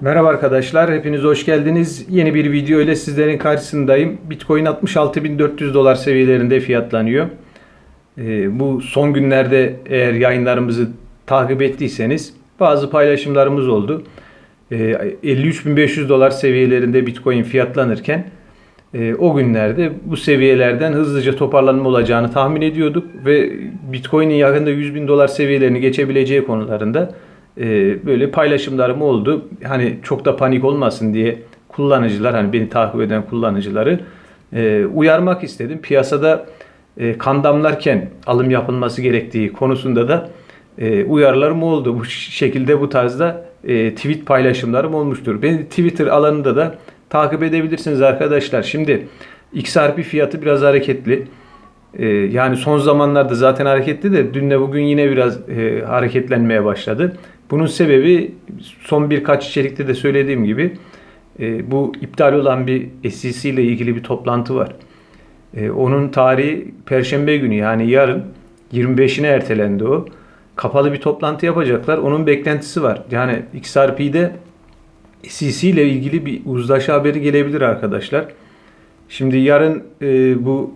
Merhaba arkadaşlar, hepiniz hoş geldiniz. Yeni bir video ile sizlerin karşısındayım. Bitcoin 66.400 dolar seviyelerinde fiyatlanıyor. Ee, bu son günlerde eğer yayınlarımızı takip ettiyseniz bazı paylaşımlarımız oldu. Ee, 53.500 dolar seviyelerinde Bitcoin fiyatlanırken e, o günlerde bu seviyelerden hızlıca toparlanma olacağını tahmin ediyorduk ve Bitcoin'in yakında 100.000 dolar seviyelerini geçebileceği konularında e, böyle paylaşımlarım oldu. Hani çok da panik olmasın diye kullanıcılar hani beni takip eden kullanıcıları e, uyarmak istedim. Piyasada e, kan damlarken alım yapılması gerektiği konusunda da e, uyarılarım oldu. Bu şekilde bu tarzda e, tweet paylaşımlarım olmuştur. Beni Twitter alanında da takip edebilirsiniz arkadaşlar. Şimdi XRP fiyatı biraz hareketli. Ee, yani son zamanlarda zaten hareketli de dünle bugün yine biraz e, hareketlenmeye başladı. Bunun sebebi son birkaç içerikte de söylediğim gibi e, bu iptal olan bir SEC ile ilgili bir toplantı var. E, onun tarihi Perşembe günü yani yarın 25'ine ertelendi o. Kapalı bir toplantı yapacaklar. Onun beklentisi var. Yani XRP'de SEC ile ilgili bir uzlaşı haberi gelebilir arkadaşlar. Şimdi yarın e, bu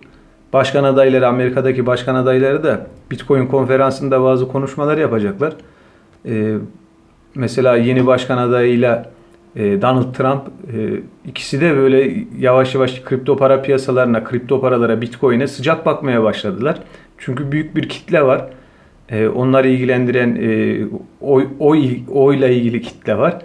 başkan adayları, Amerika'daki başkan adayları da Bitcoin konferansında bazı konuşmalar yapacaklar. E, mesela yeni başkan adayıyla e, Donald Trump e, ikisi de böyle yavaş yavaş kripto para piyasalarına, kripto paralara, Bitcoin'e sıcak bakmaya başladılar. Çünkü büyük bir kitle var. E, onları ilgilendiren e, oy, oy, oyla ilgili kitle var.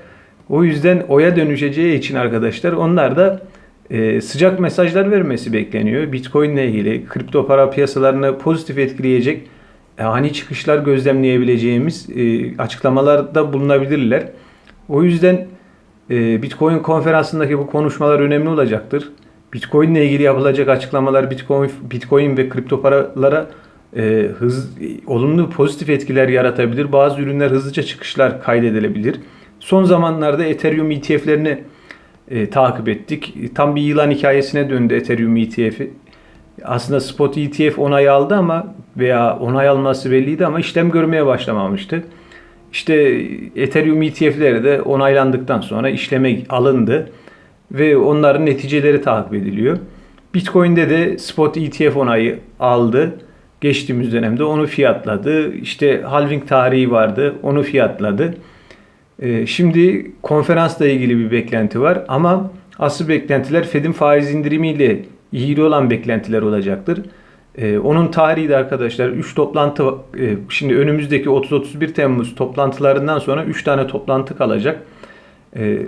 O yüzden oya dönüşeceği için arkadaşlar onlar da e, sıcak mesajlar vermesi bekleniyor. Bitcoin ile ilgili kripto para piyasalarını pozitif etkileyecek ani çıkışlar gözlemleyebileceğimiz e, açıklamalarda bulunabilirler. O yüzden e, Bitcoin konferansındaki bu konuşmalar önemli olacaktır. Bitcoin ile ilgili yapılacak açıklamalar Bitcoin, Bitcoin ve kripto paralara e, hız, olumlu pozitif etkiler yaratabilir. Bazı ürünler hızlıca çıkışlar kaydedilebilir. Son zamanlarda Ethereum ETF'lerini e, takip ettik. Tam bir yılan hikayesine döndü Ethereum ETF'i. Aslında spot ETF onay aldı ama veya onay alması belliydi ama işlem görmeye başlamamıştı. İşte Ethereum ETF'leri de onaylandıktan sonra işleme alındı ve onların neticeleri takip ediliyor. Bitcoin'de de spot ETF onayı aldı. Geçtiğimiz dönemde onu fiyatladı. İşte halving tarihi vardı. Onu fiyatladı. Ee, şimdi konferansla ilgili bir beklenti var ama asıl beklentiler Fed'in faiz indirimiyle ilgili olan beklentiler olacaktır. Ee, onun tarihi de arkadaşlar 3 toplantı e, şimdi önümüzdeki 30-31 Temmuz toplantılarından sonra 3 tane toplantı kalacak. Ee,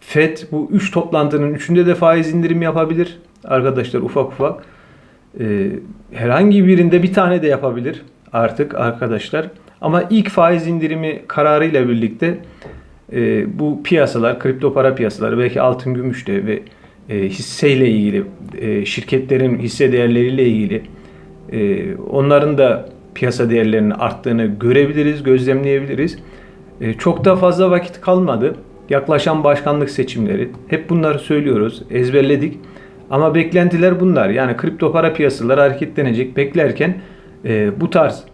Fed bu 3 toplantının 3'ünde de faiz indirimi yapabilir arkadaşlar ufak ufak. Herhangi birinde bir tane de yapabilir artık arkadaşlar. Ama ilk faiz indirimi kararıyla birlikte e, bu piyasalar, kripto para piyasaları, belki altın, gümüş de ve e, hisseyle ilgili, e, şirketlerin hisse değerleriyle ilgili e, onların da piyasa değerlerinin arttığını görebiliriz, gözlemleyebiliriz. Çok da fazla vakit kalmadı. Yaklaşan başkanlık seçimleri, hep bunları söylüyoruz, ezberledik. Ama beklentiler bunlar. Yani kripto para piyasaları hareketlenecek. Beklerken bu tarz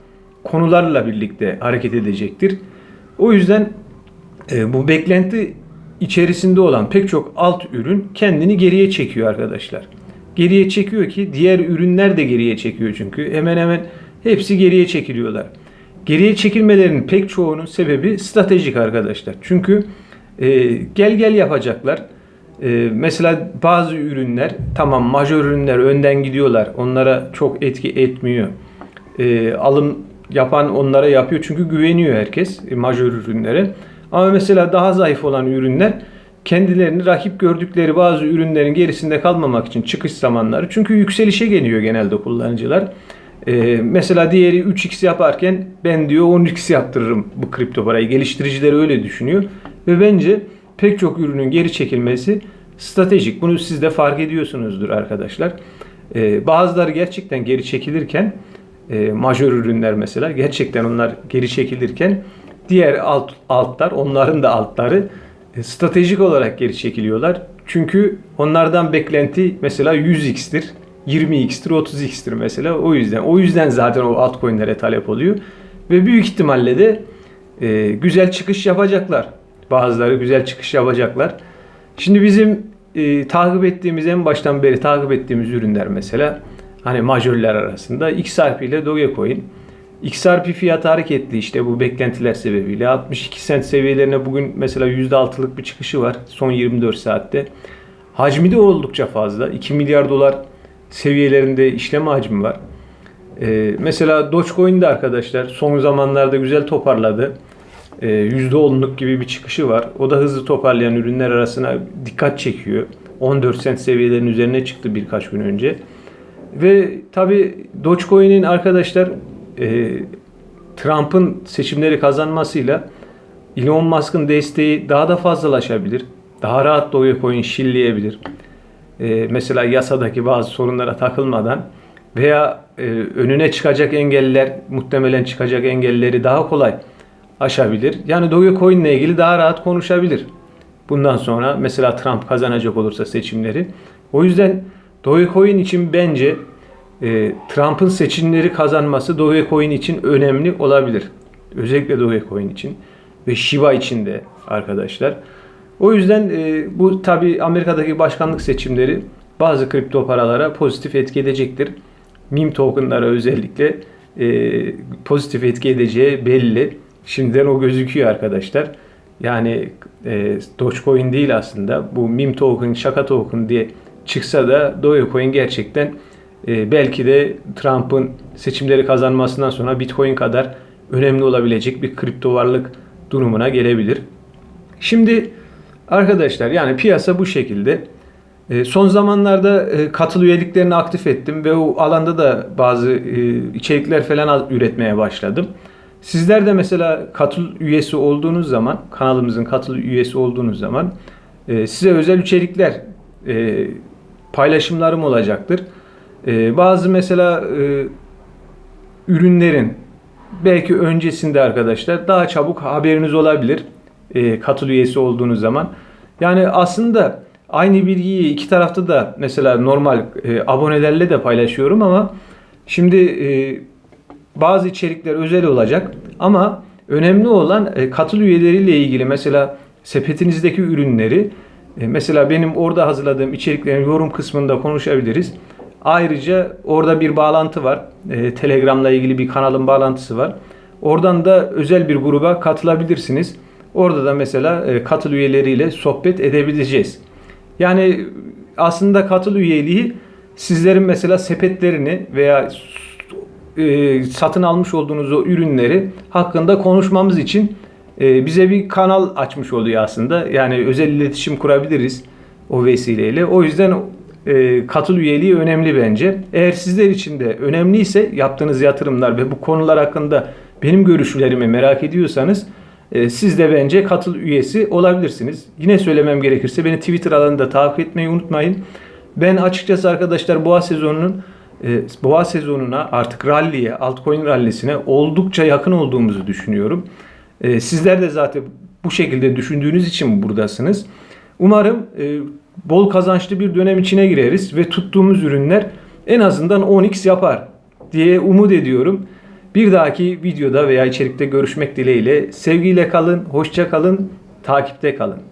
konularla birlikte hareket edecektir. O yüzden bu beklenti içerisinde olan pek çok alt ürün kendini geriye çekiyor arkadaşlar. Geriye çekiyor ki diğer ürünler de geriye çekiyor çünkü. Hemen hemen hepsi geriye çekiliyorlar. Geriye çekilmelerinin pek çoğunun sebebi stratejik arkadaşlar. Çünkü e, gel gel yapacaklar. E, mesela bazı ürünler tamam majör ürünler önden gidiyorlar. Onlara çok etki etmiyor. E, alım yapan onlara yapıyor çünkü güveniyor herkes e, majör ürünlere. Ama mesela daha zayıf olan ürünler kendilerini rakip gördükleri bazı ürünlerin gerisinde kalmamak için çıkış zamanları. Çünkü yükselişe geliyor genelde kullanıcılar. Ee, mesela diğeri 3x yaparken ben diyor 10x yaptırırım bu kripto parayı. Geliştiriciler öyle düşünüyor. Ve bence pek çok ürünün geri çekilmesi stratejik. Bunu siz de fark ediyorsunuzdur arkadaşlar. Ee, bazıları gerçekten geri çekilirken e, majör ürünler mesela gerçekten onlar geri çekilirken diğer alt altlar onların da altları e, stratejik olarak geri çekiliyorlar. Çünkü onlardan beklenti mesela 100x'tir, 20x'tir, 30x'tir mesela. O yüzden o yüzden zaten o altcoin'lere talep oluyor ve büyük ihtimalle de e, güzel çıkış yapacaklar. Bazıları güzel çıkış yapacaklar. Şimdi bizim e, takip ettiğimiz en baştan beri takip ettiğimiz ürünler mesela hani majörler arasında XRP ile Dogecoin. XRP fiyatı hareketli işte bu beklentiler sebebiyle. 62 sent seviyelerine bugün mesela %6'lık bir çıkışı var son 24 saatte. Hacmi de oldukça fazla. 2 milyar dolar seviyelerinde işlem hacmi var. Ee, mesela Dogecoin de arkadaşlar son zamanlarda güzel toparladı. Ee, %10'luk gibi bir çıkışı var. O da hızlı toparlayan ürünler arasına dikkat çekiyor. 14 sent seviyelerin üzerine çıktı birkaç gün önce. Ve tabi Dogecoin'in arkadaşlar e, Trump'ın seçimleri kazanmasıyla Elon Musk'ın desteği daha da fazlalaşabilir. Daha rahat Dogecoin şilleyebilir. E, mesela yasadaki bazı sorunlara takılmadan veya e, önüne çıkacak engeller, muhtemelen çıkacak engelleri daha kolay aşabilir. Yani Dogecoin ile ilgili daha rahat konuşabilir. Bundan sonra mesela Trump kazanacak olursa seçimleri. O yüzden Dogecoin için bence e, Trump'ın seçimleri kazanması Dogecoin için önemli olabilir. Özellikle Dogecoin için ve Shiba için de arkadaşlar. O yüzden e, bu tabi Amerika'daki başkanlık seçimleri bazı kripto paralara pozitif etki edecektir. Meme tokenlara özellikle e, pozitif etki edeceği belli. Şimdiden o gözüküyor arkadaşlar. Yani e, Dogecoin değil aslında. Bu meme token, şaka token diye çıksa da Dogecoin gerçekten e, belki de Trump'ın seçimleri kazanmasından sonra Bitcoin kadar önemli olabilecek bir kripto varlık durumuna gelebilir. Şimdi arkadaşlar yani piyasa bu şekilde. E, son zamanlarda e, katıl üyeliklerini aktif ettim ve o alanda da bazı e, içerikler falan üretmeye başladım. Sizler de mesela katıl üyesi olduğunuz zaman, kanalımızın katıl üyesi olduğunuz zaman e, size özel içerikler e, paylaşımlarım olacaktır. E, bazı mesela e, ürünlerin belki öncesinde arkadaşlar daha çabuk haberiniz olabilir e, katıl üyesi olduğunuz zaman. Yani aslında aynı bilgiyi iki tarafta da mesela normal e, abonelerle de paylaşıyorum ama şimdi e, bazı içerikler özel olacak ama önemli olan e, katıl üyeleriyle ilgili mesela sepetinizdeki ürünleri e, mesela benim orada hazırladığım içeriklerin yorum kısmında konuşabiliriz. Ayrıca orada bir bağlantı var. E, Telegram'la ilgili bir kanalın bağlantısı var. Oradan da özel bir gruba katılabilirsiniz. Orada da mesela e, katıl üyeleriyle sohbet edebileceğiz. Yani aslında katıl üyeliği sizlerin mesela sepetlerini veya e, satın almış olduğunuz o ürünleri hakkında konuşmamız için e, bize bir kanal açmış oluyor aslında. Yani özel iletişim kurabiliriz o vesileyle. O yüzden e, katıl üyeliği önemli bence. Eğer sizler için de önemliyse yaptığınız yatırımlar ve bu konular hakkında benim görüşlerimi merak ediyorsanız e, siz de bence katıl üyesi olabilirsiniz. Yine söylemem gerekirse beni Twitter alanında takip etmeyi unutmayın. Ben açıkçası arkadaşlar boğa sezonunun e, boğa sezonuna artık ralliye, altcoin rallisine oldukça yakın olduğumuzu düşünüyorum. E, sizler de zaten bu şekilde düşündüğünüz için buradasınız. Umarım e, bol kazançlı bir dönem içine gireriz ve tuttuğumuz ürünler en azından 10x yapar diye umut ediyorum. Bir dahaki videoda veya içerikte görüşmek dileğiyle sevgiyle kalın, hoşça kalın, takipte kalın.